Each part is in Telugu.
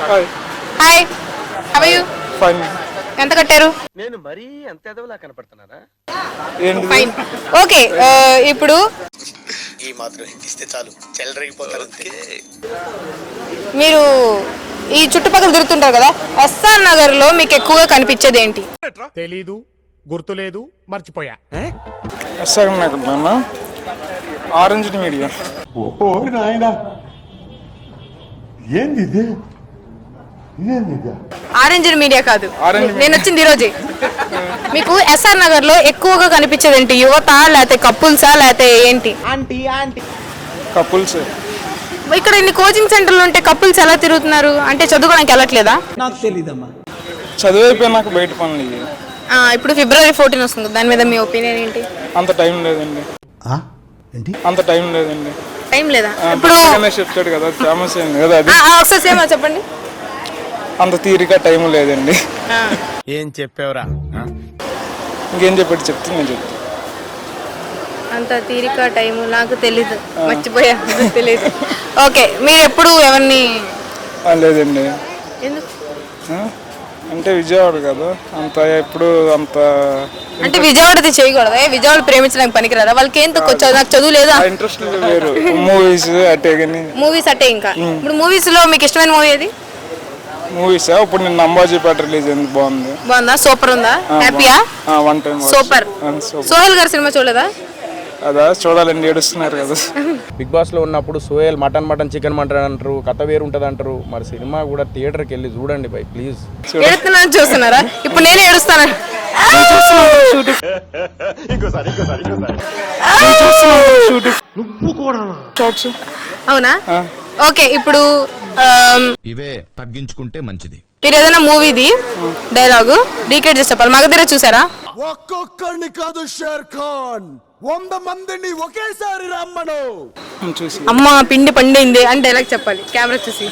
Hi hi how you fine ఎంత కట్టారు? నేను మరీ అంత ఎదవలా కనపడుతున్నానా? ఏంటి ఫైన్ ఓకే ఇప్పుడు ఈ మాత్రం ఇస్తే చాలు. చెల్లరగిపోతారు మీరు ఈ చుట్టుపక్కల తిరుగుతుంటారు కదా ఎస్ఆర్ నగర్లో మీకు ఎక్కువగా కనిపించేది ఏంటి? తెలీదు గుర్తులేదు మర్చిపోయా. ఎస్ఆర్ నాకు నాన్న ఆరెంజ్ మీడియా. ఓ నాయన. ఏంది ఆరెంజ్ మీడియా కాదు. నేను వచ్చింది ఈరోజే. మీకు ఎస్ఆర్ నగర్లో ఎక్కువగా కనిపించేది ఏంటి? యువత లేకపోతే కపుల్సా లేకపోతే ఏంటి? కపుల్స్ ఇక్కడ ఇన్ని కోచింగ్ సెంటర్లు ఉంటే కపుల్స్ ఎలా తిరుగుతున్నారు? అంటే చదువుకోవడానికి వెళ్ళట్లేదా? చదువు అయిపోయినాక బయట పనులు ఇప్పుడు ఫిబ్రవరి ఫోర్టీన్ వస్తుంది. దాని మీద మీ ఒపీనియన్ ఏంటి? అంత టైం లేదండి. ఆ? ఏంటి? అంత టైం లేదండి. టైం లేదా? ఇప్పుడు చెప్తాడు కదా ఫేమస్ అయింది కదా అది. ఆ, ఆ, ఒకసారి సేమ్ చెప్పండి. అంత తీరిక టైం లేదండి. ఆ. ఏం చెప్పావురా? ఇంకేం చెప్పాడు చెప్తే నేను చెప్తాను అంత తీరిక టైం నాకు తెలీదు. మర్చిపోయా తెలీదు. ఓకే మీరు ఎప్పుడు ఎవరిని లేదండి. ఎందుకు? అంటే విజయవాడ కదా అంత ఎప్పుడు అంత అంటే విజయవాడది చేయకూడదు? ఏ విజయవాడ ప్రేమించడానికి పనికిరాదా? వాళ్ళకి ఏం తక్కువ చదువు నాకు చదువు లేదా? ఇంట్రెస్ట్ వేరు. మూవీస్ అట్టే కానీ. మూవీస్ అంటే ఇంకా. ఇప్పుడు మూవీస్లో మీకు ఇష్టమైన మూవీ ఏది? మూవీస్. ఇప్పుడు నిన్న అంబాజీపేట రిలీజ్ అయింది. బాగుంది. బాగుందా? సూపర్ ఉందా? హ్యాపీయా? One time. సూపర్. సోహెల్ గారి సినిమా చూడలేదా? అదా చూడాలండి ఏడుస్తున్నారు కదా. బిగ్ బాస్లో ఉన్నప్పుడు Sohel mutton mutton chicken mutton అంటారు కథ వేరు ఉంటుంది అంటారు. మరి సినిమా కూడా థియేటర్కి వెళ్ళి చూడండి బై ప్లీజ్. ఏడుస్తున్నాను చూస్తున్నారా? ఇప్పుడు నేనే ఏడుస్తాను? అవునా? ఓకే ఇప్పుడు ఇవే తగ్గించుకుంటే మంచిది. మీరు ఏదైనా మూవీది డైలాగు డీకేట్ చేసి చెప్పాలి. మగధీర చూసారా? ఒక్కొక్కడిని కాదు షేర్ ఖాన్. వంద మందిని ఒకేసారి రమ్మను. చూసి. అమ్మ పిండి పండింది అని డైలాగ్ చెప్పాలి. కెమెరా చూసి.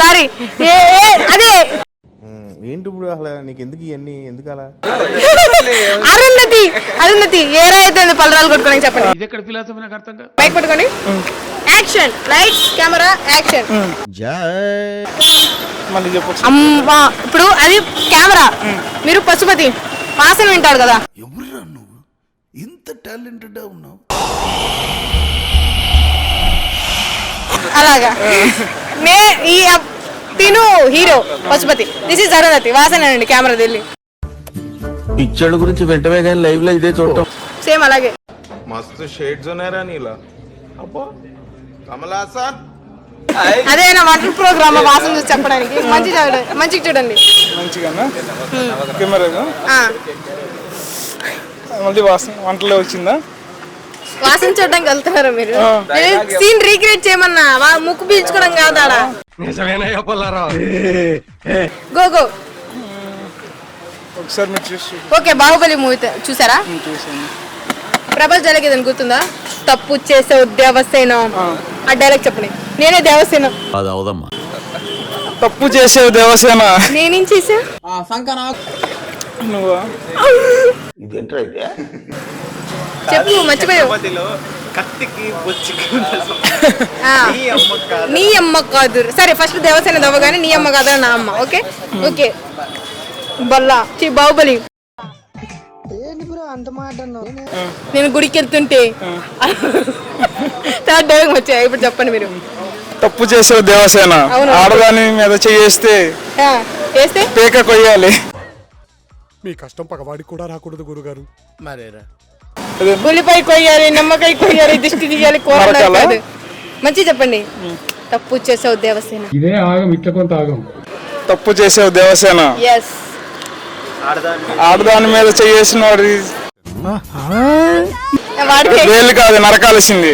సారీ. ఏ ఏ, అదే. ఏంటి ఇప్పుడు అసలు? నీకు ఎందుకు ఇవన్నీ? ఎందుకు అలా? అరుణతి అరుణతి ఏరా అయితే పలరాలు కొట్టుకోడానికి చెప్పండి. మైక్ పట్టుకోండి. యాక్షన్ లైట్స్ కెమెరా యాక్షన్ మళ్ళీ చెప్పొచ్చు. అమ్మా ఇప్పుడు అది కెమెరా మీరు పశుపతి వాసన వింటాడు కదా. ఎవరురా నువ్వు? ఇంత టాలెంటెడ్ ఉన్నావు. అలాగా. నే ఈ తిను. Hero Pashupathi. This is Arundhati వాసన అండి కెమెరా వెళ్ళి పిక్చర్ గురించి వెంటనే కానీ లైవ్లో ఇదే చూడటం. సేమ్ అలాగే. మస్తు షేడ్స్ ఉన్నాయరా నీలా. అబ్బా. కమలాసన్ అదే నా వంటల ప్రోగ్రామ్ వాసన చూసి చెప్పడానికి. మంచి చూడండి మంచిగా చూడండి. మంచిగానా? కెమెరాగా ఆ, మళ్ళీ వాసన వంటలో వచ్చిందా? వాసన చూడడానికి వెళ్తున్నారు మీరు. సీన్ రీక్రియేట్ చేయమన్నా? వా- ముక్కు పీల్చుకోవడం కాదాడా గో గో. ఒకసారి మీరు చూసి ఓకే బాహుబలి మూవీ చూసారా? ప్రభాస్ జరిగేదని గుర్తుందా? తప్పు చేసే దేవసేన. ఆ. డైలాగ్ చెప్పండి. నేనే దేవసేన. తప్పు చేసే దేవసేన. నేనేం చేసా నువ్వా? చెప్పు మర్చిపోయావు. కత్తికి బొచ్చికి ఆ. నీ అమ్మ కాదు. సరే ఫస్ట్ దేవసేన దవ్వగానే నీ అమ్మ కాదు నా అమ్మ ఓకే? ఓకే. బల్లా ఛీ, బాహుబలి. నేను గుడికి వెళ్తుంటే థర్డ్ డైలాగ్ వచ్చాయి ఇప్పుడు చెప్పండి మీరు. తప్పు చేసే దేవసేన. అవును. ఆడదాని మీద చేస్తే ఆ, వేస్తే పేక కొయ్యాలి. మీ కష్టం పగవాడికి కూడా రాకూడదు గురుగారు. మరేరా? ఉల్లిపాయ కొయ్యాలి నిమ్మకాయ కొయ్యాలి దిష్టి తీయాలి కూర మంచి చెప్పండి. తప్పు చేసావు దేవసేన. తప్పు చేసే దేవసేన. ఆడదాని మీద చేసిన వాడి వేలు కాదు నరకాల్సింది.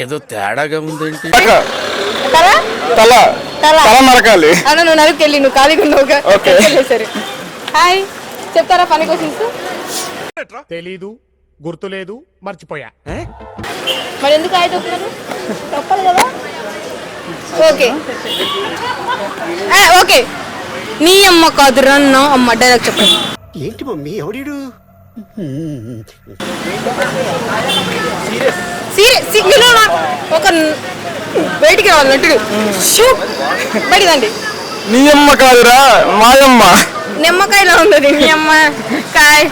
ఏదో తేడాగా ఉందేంటి? తల. తల. తల? నరకాలి. నువ్వు నరుకు వెళ్ళి నువ్వు ఖాళీగా. సరే హాయ్ చెప్తారా పని క్వశ్చన్స్ తెలీదు గుర్తులేదు మర్చిపోయా. మరి ఎందుకు ఆయన చెప్తున్నారు చెప్పాలి కదా? ఓకే. ఓకే. నీ అమ్మ కాదు రన్న అమ్మ. డైరెక్ట్ చెప్పండి. ఏంటి మమ్మీ ఎవడీడు? సీరియస్. ఒక బయటికి రావాలి నటుడు షూ! బయటిదండి నీ అమ్మ కాదురా మాయమ్మ నిమ్మకాయలో ఉన్నది మీ అమ్మ కాయ్.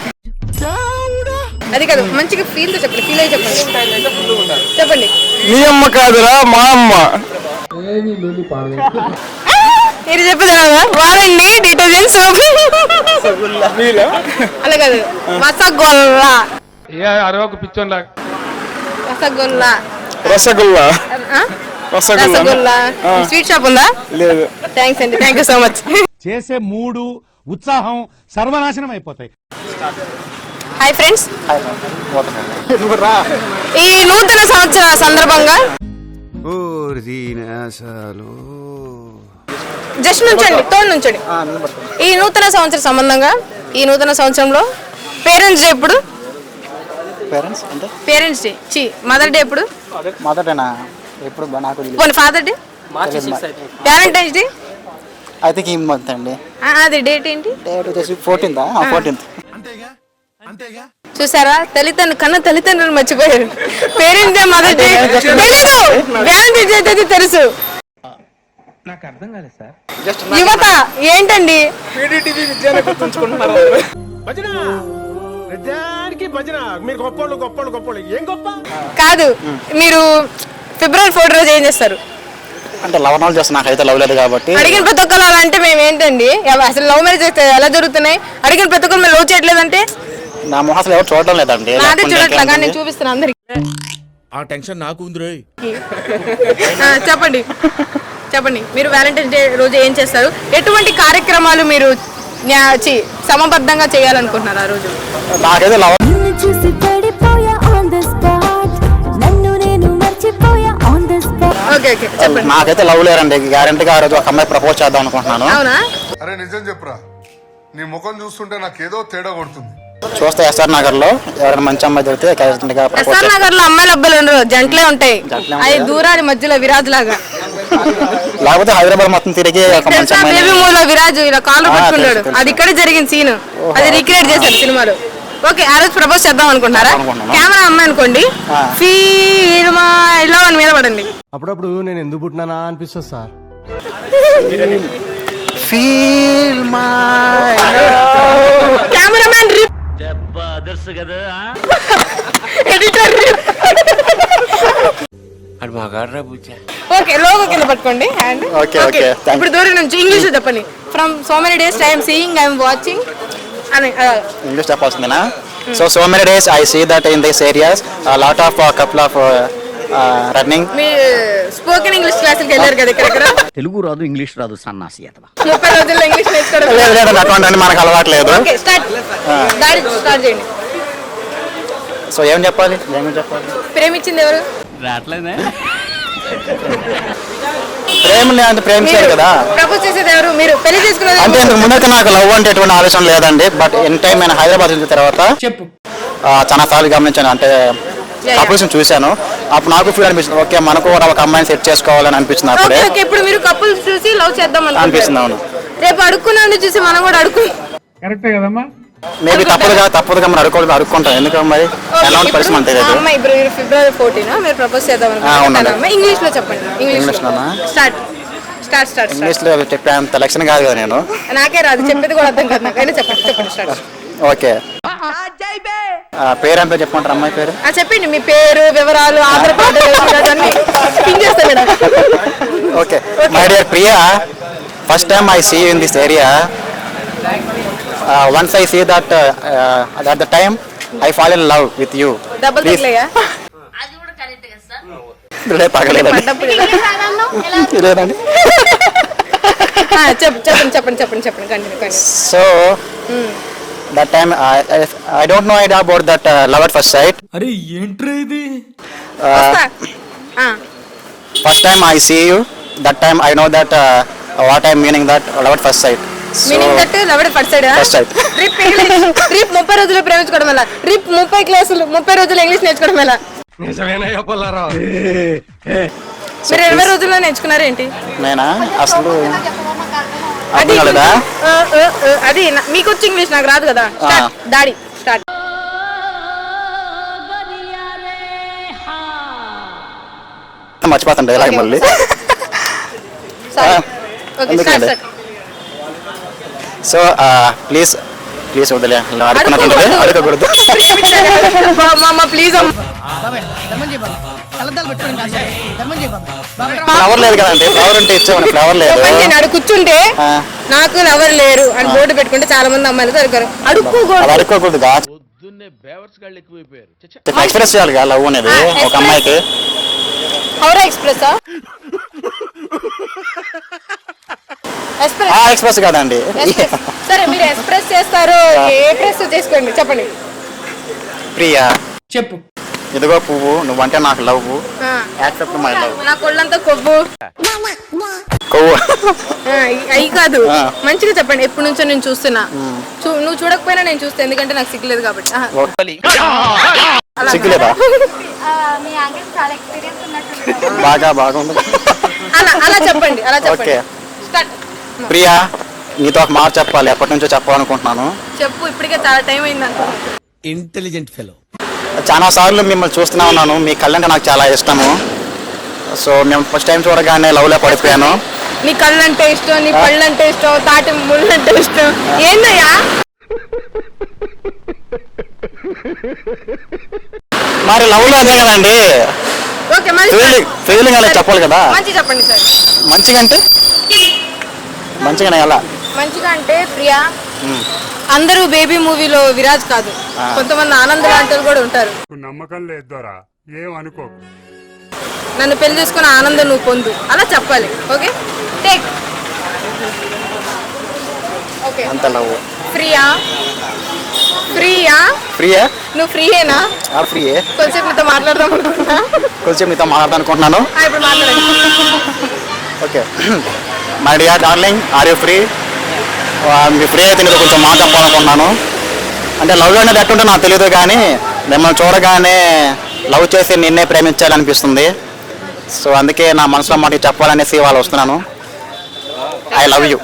అది కాదు మంచిగా ఫీల్తో చెప్పండి ఫీల్ అయ్యి చెప్పండి. చెప్పండి. నీ అమ్మ కాదురా మా అమ్మ. మీరు చెప్పేది కదా? వాడండి డిటర్జెంట్ సోప్ అలా కాదు రసగొల్ల. రసగొల్ల. రసగుల్లా. ఆ? రసగుల్లా రసగొల్ల. స్వీట్ షాప్ ఉందా? లేదు. థ్యాంక్స్ అండి థ్యాంక్ యూ సో మచ్ చేసే మూడు ఉత్సాహం సర్వనాశనం అయిపోతాయి. హాయ్ ఫ్రెండ్స్ ఈ నూతన సంవత్సర సందర్భంగా జస్ట్ నుంచండి తోడు నుంచండి. ఈ నూతన సంవత్సర సంబంధంగా ఈ నూతన సంవత్సరంలో పేరెంట్స్ డే ఎప్పుడు? పేరెంట్స్ అంటే? Parents day. చి మదర్ డే ఎప్పుడు? మొదటనా ఎప్పుడు బా- నాకు పోనీ ఫాదర్ డే? పేరెంటైన్స్ డే? ఐ థింక్ ఈ మంత్ అండి. అది డేట్ ఏంటి? డేట్ వచ్చేసి ఫోర్టీన్త్ ఫోర్టీన్త్. చూసారా? తల్లిదండ్రులు కన్నా తల్లిదండ్రులు మర్చిపోయారు. పేరెంట్స్ తెలీదు. అయితే తెలుసు. నాకు అర్థం కాలేదు సార్. యువత ఏంటండి? పీడీటీవీ విద్యాన్ని గుర్తుంచుకుంటున్నారు కాదు మీరు ఫిబ్రవరి ఫోర్ రోజు ఏం చేస్తారు? అంటే లవ్ నాలుగు చేస్తాను నాకైతే లవ్ లేదు కాబట్టి. అడిగిన ప్రతి ఒక్కరు అలా అంటే మేము ఏంటండి అసలు లవ్ మ్యారేజ్ అయితే ఎలా జరుగుతున్నాయి? అడిగిన ప్రతి ఒక్కరు మేము లవ్ చేయట్లేదంటే? నా మొహం అసలు ఎవరు చూడడం లేదండి. నాదే లేకుంటే చూడట్లా కానీ ఇంకేంటండి? నేను చూపిస్తాను అందరికి. ఆ టెన్షన్ నాకు ఉంది చెప్పండి. చెప్పండి. మీరు వ్యాలంటైన్స్ డే రోజు ఏం చేస్తారు? ఎటువంటి కార్యక్రమాలు మీరు సమబద్ధంగా చేయాలనుకుంటున్నారు ఆ రోజు? నాకైతే లవ్ నిన్ను చూసి పడిపోయా ఆన్ ద స్పాట్ నన్ను నేను మర్చిపోయా on the spot okay okay చెప్పండి. నాకైతే లవ్ లేరండి. గ్యారంటీగా ఆ రోజు ఒక అమ్మాయి ప్రపోజ్ చేద్దాం అనుకుంటున్నాను. అవునా? అరే నిజం చెప్పురా. నీ ముఖం చూస్తుంటే నాకేదో తేడా కొడుతుంది. చూస్తే ఎస్ఆర్ నగర్లో ఎవరైనా మంచి అమ్మాయి దొరికితే ప్రపోజ్ ఎస్ఆర్ నగర్లో అమ్మాయిలు అబ్బాయిలు ఉండరు జంటలే ఉంటాయి. జంటలే అది దూరాది మధ్యలో విరాజ్ లాగా లేకపోతే హైదరాబాద్ మొత్తం తిరిగి ఒక మంచి తెలుసా బేబీ అమ్మాయి మూలో విరాజ్ ఇలా కాళ్ళు ఆ, పట్టుకున్నాడు. తెలుసు. అది ఇక్కడే జరిగింది సీన్. అది రీక్రియేట్ చేశారు సినిమాలో. ఓకే ఆ రోజు ప్రపోజ్ చేద్దాం అనుకుంటున్నారా? అనుకుంటున్నాను. కెమెరా అమ్మాయి అనుకోండి. ఆ. ఫీల్ మా ఇలా అని మీద పడండి. అప్పుడప్పుడు నేను ఎందుకు పుట్టినానా అనిపిస్తుంది sir. Feel my cameraman editor okay logo కింద పట్టుకోండి హ్యాండ్ ఇప్పుడు దూరం నుంచి ఇంగ్లీష్ చెప్పండి. From so many days time seeing I'm watching అని English చెప్పాల్సిందేనా? So so many days I see that in this areas lot of couple of running me spoken English క్లాసులకి వెళ్ళారు కదా ఇక్కడ తెలుగు రాదు ఇంగ్లీష్ రాదు సన్నాసి అతవా ముప్పై రోజుల్లో ఇంగ్లీష్ నేర్చుకోవడం లేదు లేదండి అటువంటి మనకు అలవాట్లేదు ఓకే స్టార్ట్ దాడి స్టార్ట్ చేయండి. సో ఏం చెప్పాలి? ఏమేమి చెప్పాలి? ప్రేమించింది ఎవరు? ప్రేమని అంటే ప్రేమించారు కదా. ప్రపోజ్ చేసేది ఎవరు? మీరు పెళ్ళి చేసుకున్నది అంటే ఇంతకు ముందైతే నాకు లవ్ అంటే ఎటువంటి ఆలోచన లేదండి బట్ ఎన్ టైం నేను హైదరాబాద్ వచ్చిన తర్వాత చెప్పు. ఆ, చాలా సార్లు గమనించాను అంటే. కపుల్స్ చూశాను. అప్పుడు నాకు ఫీల్ అనిపించింది ఓకే మనకు కూడా ఒక అమ్మాయిని సెట్ చేసుకోవాలని అనిపించింది అప్పుడే. ఓకే ఇప్పుడు మీరు కపుల్స్ చూసి లవ్ చేద్దాం అనిపిస్తుంది, అవును. రేపు అడుక్కున్నాను చూసి మనం కూడా అడుక్కు మేబీ తప్పదుగా తప్పదుగా మనం అడుక్కోవాలి అడుక్కుంటాం. ఎందుకు మరి ఎలా ఉన్న పరిస్థితి మనకు తెలియదు అమ్మాయి ఇప్పుడు ఫిబ్రవరి ఫోర్టీన్ మీరు ప్రపోజ్ చేద్దాం. అనుకుంటున్నాను ఇంగ్లీష్లో చెప్పండి. ఇంగ్లీష్ ఇంగ్లీష్లోనా? స్టార్ట్ స్టార్ట్ స్టార్ట్ ఇంగ్లీష్లో చెప్పే అంత లక్షణం కాదు కదా నేను. నాకే రాదు చెప్పేది కూడా అర్థం కాదు నాకైనా చెప్పండి చెప్పండి స్టార్ట్ ఓకే. పేరు ఎంత చెప్పమంటారు అమ్మాయి పేరు? చెప్పండి మీ పేరు వివరాలు ఆధార్ కార్డు అన్ని madam okay. My dear Priya first time I see in this area once I see that at the time I fall in love with you చెప్పండి చెప్పండి చెప్పండి చెప్పండి continue so that time I don't know idea about that love at first sight అరే ఏంట్రా ఇది? First time I see you that time I know that what I meaning that love at first sight meaning that లవడే first side First side. రిప్ ఇంగ్లీష్ రిప్ ముప్పై రోజులు ప్రేమించుకోవడం వల్ల రిప్ ముప్పై క్లాసులు ముప్పై రోజులు ఇంగ్లీష్ నేర్చుకోవడం వల్ల మీరు ఇరవై రోజుల్లో నేర్చుకున్నారు ఏంటి నేనా? అసలు అది మీకు వచ్చి ఇంగ్లీష్ నాకు రాదు కదా. స్టార్ట్ దాడి స్టార్ట్ చెప్తే మర్చిపోతాను డైలాగ్ మళ్ళీ? ఎందుకండి? సో ప్లీజ్ ప్లీజ్ వదిలే. అడుగుతున్నట్టు అడగకూడదు అమ్మ. ఫ్లవర్ లేదు కదండి ఫ్లవర్ ఉంటే ఇచ్చామని ఫ్లవర్ లేదు. నేను కూర్చుంటే ఆ. నాకు ఎవరు లేరు అని బోర్డు పెట్టుకుంటే చాలా మంది అమ్మాయిలు దొరకరు అడుక్కోకూడదు. ఎక్స్ప్రెస్ చేయాలి కదా లవ్ అనేది ఒక అమ్మాయికి. Howrah express express. ఆ ఎక్స్ప్రెస్ కాదండి. ఎక్స్ప్రెస్. సరే మీరు ఎక్స్ప్రెస్ చేస్తారు ఏ ప్రెస్ చేసుకోండి? చెప్పండి. ప్రియా. చెప్పు. ఇదిగో పువ్వు నువ్వంటే నాకు లవ్. Accept my love. నా కొళ్ళంతా కొవ్వు. కొవ్వు. అయి కాదు. మంచిగా చెప్పండి ఎప్పటి నుంచో నేను చూస్తున్నా. నువ్వు చూడకపోయినా నేను చూస్తా ఎందుకంటే నాకు సిగ్గులేదు కాబట్టి. సిగ్గులేదా? బాగా బాగుంది. అలా అలా చెప్పండి అలా చెప్పండి. ప్రియా నీతో ఒక మాట చెప్పాలి. ఎప్పటి నుంచో చెప్పాలనుకుంటున్నాను. చెప్పు ఇప్పటికే చాలా టైం అయింది ఇంటెలిజెంట్ ఫెలో చాలా సార్లు మిమ్మల్ని చూస్తూనే ఉన్నాను. మీ కళ్ళంటే నాకు చాలా ఇష్టము. సో మేము ఫస్ట్ టైం చూడగానే లవ్లో పడిపోయాను. నీ కళ్ళు అంటే ఇష్టం నీ పళ్ళు అంటే ఇష్టం తాటి ముళ్ళు అంటే ఇష్టం. ఏందయ్యా? మరి లవ్లో అదే కదండి. ఓకే మరి ఫీలింగ్ ఫీలింగ్ అలా చెప్పాలి కదా. మంచి చెప్పండి సార్. మంచిగా అంటే? మంచిగానే ఎలా? మంచిగా అంటే ప్రియా అందరూ బేబీ మూవీలో విరాజ్ కాదు. కొంతమంది ఆనంద్ లాంటి వాళ్ళు కూడా ఉంటారు. నమ్మకం లేదు దొరా ఏం అనుకోకు నన్ను పెళ్ళి చేసుకుని ఆనందం నువ్వు పొందు. అలా చెప్పాలి. ఓకే? Take okay. అంత లవ్ ఫ్రీయా? ఫ్రీయా? ఫ్రీయే? నువ్వు ఫ్రీయేనా? ఆ ఫ్రీయే. కొంచెం మీతో మాట్లాడదాం అనుకుంటున్నా. కొంచెం మీతో మాట్లాడదాం అనుకుంటున్నాను ఆ, ఇప్పుడు మాట్లాడండి. Okay. My dear darling are you free? Me free అయితే నీతో కొంచెం మాట చెప్పాలనుకున్నాను అంటే లవ్ అనేది ఎట్టుంటే నాకు తెలియదు కానీ మిమ్మల్ని చూడగానే లవ్ చేసి నిన్నే ప్రేమించాలనిపిస్తుంది. సో అందుకే నా మనసులో మాట చెప్పాలనేసి వాళ్ళు వస్తున్నాను. ఐ లవ్ యూ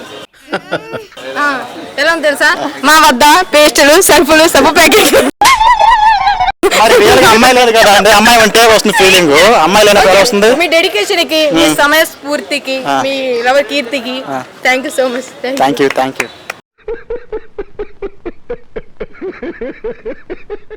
ఎలా తెలుసా? మా వద్ద పేస్టులు సర్ఫులు సబ్బు ప్యాకెట్లు. మరి రియల్గా అమ్మాయి లేదు కదా అండి అమ్మాయి ఉంటే వస్తుంది ఫీలింగ్ అమ్మాయి ఎలా వస్తుంది. మీ డెడికేషన్కి మీ సమయ స్ఫూర్తికి ఆ. మీ lover కీర్తికి. Thank you so much thank you thank you